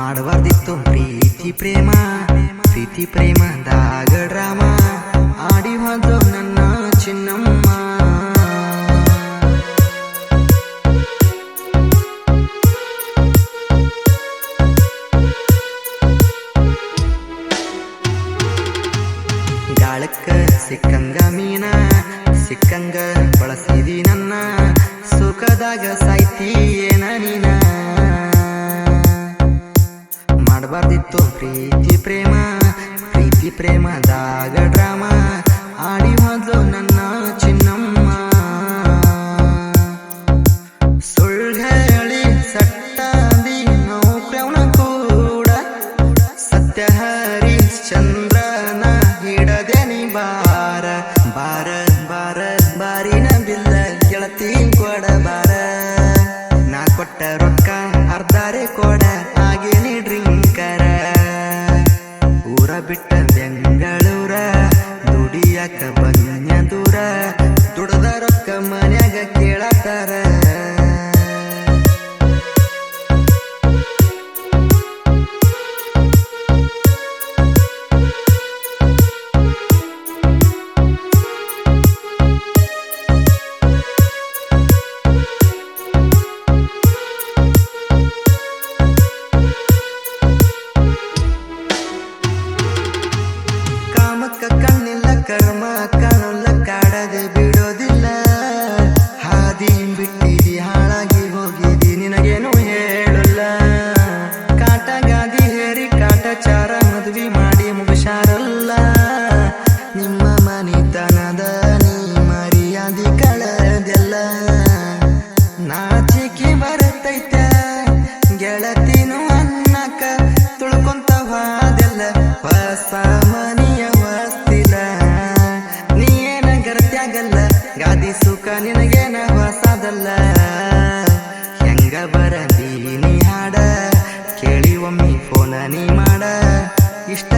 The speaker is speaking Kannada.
ಮಾಡಬಾರ್ದಿತ್ತು ಪ್ರೀತಿ ಪ್ರೇಮ, ಪ್ರೀತಿ ಪ್ರೇಮದಾಗ ಡ್ರಾಮ ಆಡಿ ಹೋದ ನನ್ನ ಚಿನ್ನಮ್ಮ. ಗಾಳಕ್ಕ ಸಿಕ್ಕಂಗ ಮೀನ, ಸಿಕ್ಕಂಗ ಬಳಸಿದಿ ನನ್ನ. ಸುಖದಾಗ ಸಾಯ್ತಿ ಪ್ರೀತಿ ಪ್ರೇಮ, ಪ್ರೀತಿ ಪ್ರೇಮದಾಗ ಡ್ರಾಮ. ಆಡಿ ಮೊದಲು ನನ್ನ ಚಿನ್ನಮ್ಮ. ಸುಳ್ಳು ಹೇಳಿ ಸಟ್ಟಾದಿ ನೌಕ್ರವನ ಕೂಡ ಸತ್ಯ ಹರಿಶ್ಚಂದ್ರನ ಹಿಡದೆ ನೀ ಬಾರ ಬಾರ ಬಾರ ಬಾರಿನ ಬಿಲ್ಲ ಗೆಳತಿ ಕೊಡ ಬಾರ ನಾ ಕೊಟ್ಟ ರೊಕ್ಕ ಅರ್ಧಾರೆ ಕೊಡ. ಬಿಟ್ಟ ಬೆಂಗಳೂರ ದುಡಿಯಕ ಬನ್ಯ ಕಾಮಕ್ಕ ಕಣ್ಣಿಲ್ಲ, ಕರ್ಮ ಕಾಣಲ್ಲ ಕಾಡದೆ ಬಿಡೋದಿಲ್ಲ. ಹಾದಿ ಬಿಟ್ಟಿದಿ, ಹಾಳಾಗಿ ಹೋಗಿದಿ, ನಿನಗೇನು ಹೇಳಲ್ಲ. ಕಾಟ ಗಾದಿ ಹೇರಿ, ಕಾಟಚಾರ ಮದುವೆ ಮಾಡಿ ಮುಗಿಸಾರಲ್ಲ. ನಿಮ್ಮ ಮನಿತನದ ನೀ ಮರ್ಯಾದಿ ಕಳೆದೆಲ್ಲ. ನಾಚಿಕೆ ಬರತೈತ. ಗಾದಿ ಸುಖ ನಿನಗೇನ ಹೊಸದಲ್ಲ ಹೆಂಗ ಬರದಿ ನೀ ಹಾಡ? ಕೇಳಿ ಒಮ್ಮೆ ಫೋನ ನೀ ಮಾಡ. ಇಷ್ಟ